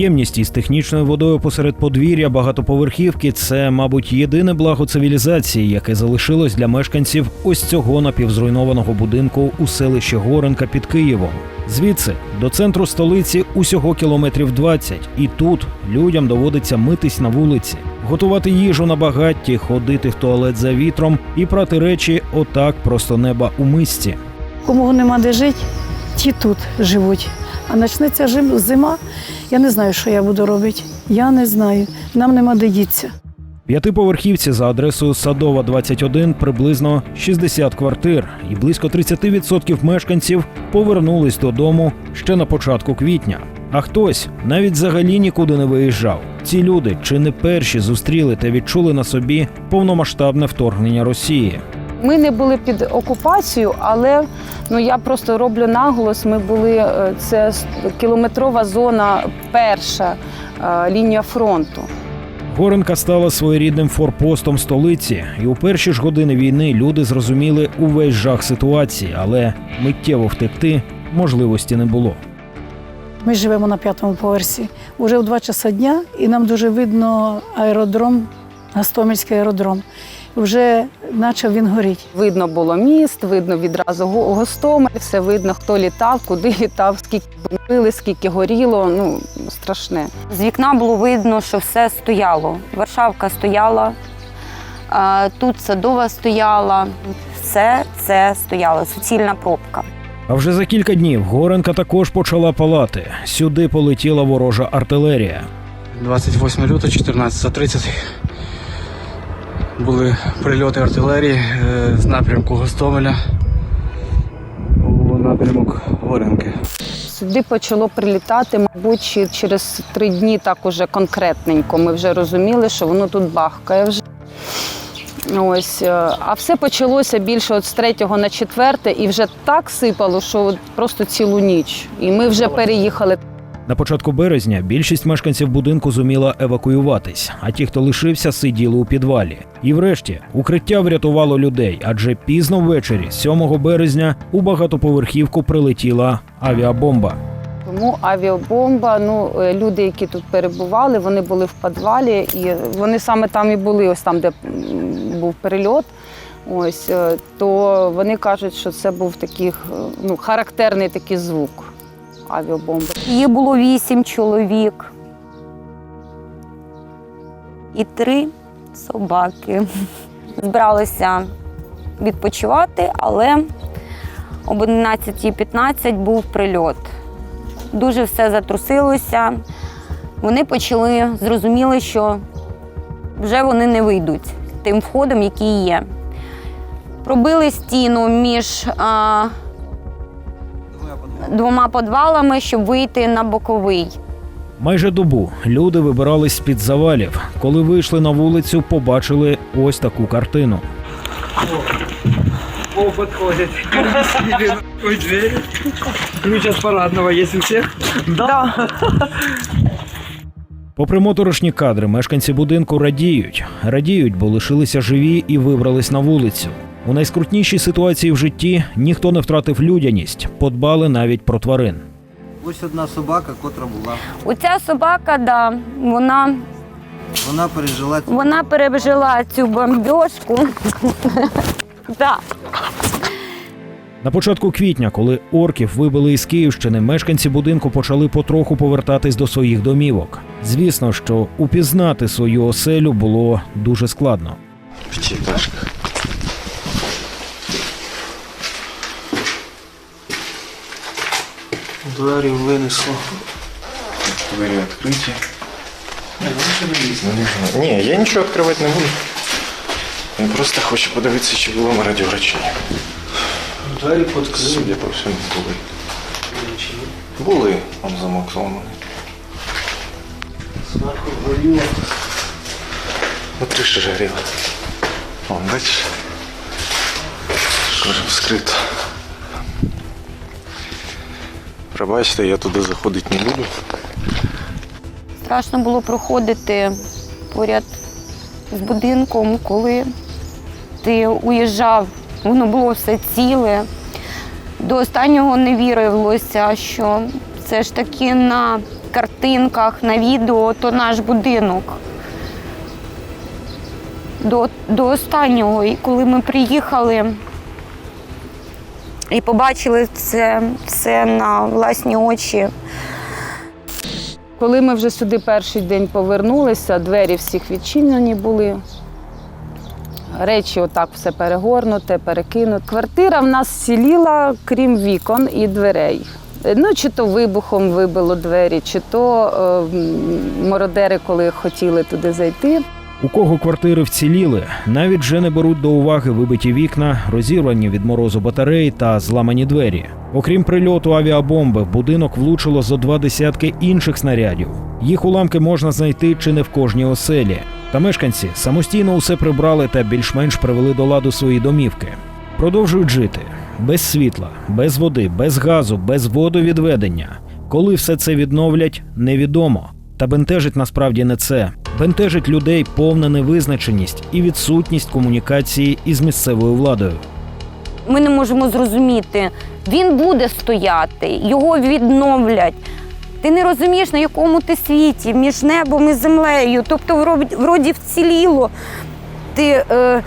Ємність із технічною водою посеред подвір'я багатоповерхівки це, мабуть, єдине благо цивілізації, яке залишилось для мешканців ось цього напівзруйнованого будинку у селищі Горенка під Києвом. Звідси до центру столиці усього кілометрів 20, і тут людям доводиться митись на вулиці, готувати їжу на багатті, ходити в туалет за вітром і прати речі отак просто неба у мисці. Кому нема де жити, ті тут живуть. А почнеться зима, я не знаю, що я буду робити. Я не знаю. Нам нема де діться. П'ятиповерхівці за адресою Садова 21 приблизно 60 квартир, і близько 30% мешканців повернулись додому ще на початку квітня. А хтось навіть взагалі нікуди не виїжджав. Ці люди чи не перші зустріли та відчули на собі повномасштабне вторгнення Росії. Ми не були під окупацією, але ну я просто роблю наголос. Ми були е, це кілометрова зона, перша е, лінія фронту. Горенка стала своєрідним форпостом столиці, і у перші ж години війни люди зрозуміли увесь жах ситуації, але миттєво втекти можливості не було. Ми живемо на п'ятому поверсі. Уже в два часа дня, і нам дуже видно аеродром, Гастомельський аеродром. Вже почав він горіти. Видно було міст, видно відразу го- Гостомель, все видно, хто літав, куди літав, скільки бомбили, скільки горіло. Ну страшне. З вікна було видно, що все стояло. Варшавка стояла, тут садова стояла. Все це стояло, суцільна пробка. А вже за кілька днів Горенка також почала палати. Сюди полетіла ворожа артилерія. 28 лютого, 14.30 були прильоти артилерії е, з напрямку Гостомеля у напрямок Горенки. Сюди почало прилітати, мабуть, через три дні так уже конкретненько. Ми вже розуміли, що воно тут бахкає вже. Ось, е, а все почалося більше от з третього на четверте, і вже так сипало, що просто цілу ніч. І ми вже переїхали. На початку березня більшість мешканців будинку зуміла евакуюватись, а ті, хто лишився, сиділи у підвалі. І врешті укриття врятувало людей, адже пізно ввечері, 7 березня, у багатоповерхівку прилетіла авіабомба. Тому авіабомба, ну е, люди, які тут перебували, вони були в підвалі, і вони саме там і були, ось там, де був перельот. Ось е, то вони кажуть, що це був такий е, ну, характерний такий звук авіабомби. Їх було вісім чоловік і три собаки. Збиралися відпочивати, але об 11.15 був прильот. Дуже все затрусилося. Вони почали зрозуміли, що вже вони не вийдуть тим входом, який є. Пробили стіну між а, двома підвалами, щоб вийти на боковий. Майже добу люди вибирались з під завалів. Коли вийшли на вулицю, побачили ось таку картину. О, подходит. Ой, дверь. Ключ от парадного есть у всех? Да. Попри моторошні кадри, мешканці будинку радіють. Радіють, бо лишилися живі і вибрались на вулицю. У найскрутнішій ситуації в житті ніхто не втратив людяність, подбали навіть про тварин. Ось одна собака, котра була. Оця собака, да, вона, Вона пережила цю вона пережила цю бомбьошку. да. На початку квітня, коли орків вибили із Київщини, мешканці будинку почали потроху повертатись до своїх домівок. Звісно, що упізнати свою оселю було дуже складно. П'ятиэтажка. Двері винесло. Двері відкриті. Не. Ні, я нічого відкривати не буду. Я просто хочу подивитися, чи було ми радіоврачення. Двері під Судя по всьому, були. Були, он замок зламаний. Зверху горіло. Ну, криша ж горіла. Вон, бачиш? Кожа вскрита. Пробачте, я туди заходити не буду. Страшно було проходити поряд з будинком, коли ти уїжджав, воно було все ціле. До останнього не вірилося, що все ж таки на картинках, на відео, то наш будинок. До, до останнього, і коли ми приїхали і побачили це все на власні очі. Коли ми вже сюди перший день повернулися, двері всіх відчинені були. Речі отак все перегорнуте, перекинуте. Квартира в нас сіліла, крім вікон і дверей. Ну, чи то вибухом вибило двері, чи то е, мародери, коли хотіли туди зайти. У кого квартири вціліли, навіть вже не беруть до уваги вибиті вікна, розірвані від морозу батареї та зламані двері. Окрім прильоту авіабомби, будинок влучило зо два десятки інших снарядів. Їх уламки можна знайти чи не в кожній оселі. Та мешканці самостійно усе прибрали та більш-менш привели до ладу свої домівки. Продовжують жити без світла, без води, без газу, без водовідведення. Коли все це відновлять, невідомо. Та бентежить насправді не це. Бентежить людей повна невизначеність і відсутність комунікації із місцевою владою. Ми не можемо зрозуміти, він буде стояти, його відновлять. Ти не розумієш, на якому ти світі, між небом і землею. Тобто, вроді, вціліло. Ти е,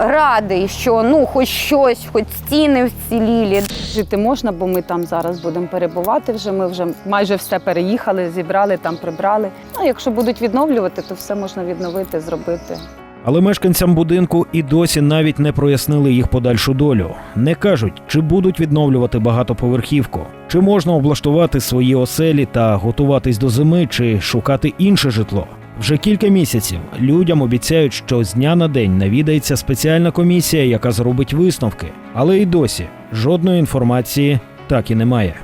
радий, що ну, хоч щось, хоч стіни вцілілі. Жити можна, бо ми там зараз будемо перебувати вже. Ми вже майже все переїхали, зібрали, там прибрали. Ну, якщо будуть відновлювати, то все можна відновити, зробити. Але мешканцям будинку і досі навіть не прояснили їх подальшу долю. Не кажуть, чи будуть відновлювати багатоповерхівку, чи можна облаштувати свої оселі та готуватись до зими, чи шукати інше житло. Вже кілька місяців людям обіцяють, що з дня на день навідається спеціальна комісія, яка зробить висновки. Але й досі жодної інформації так і немає.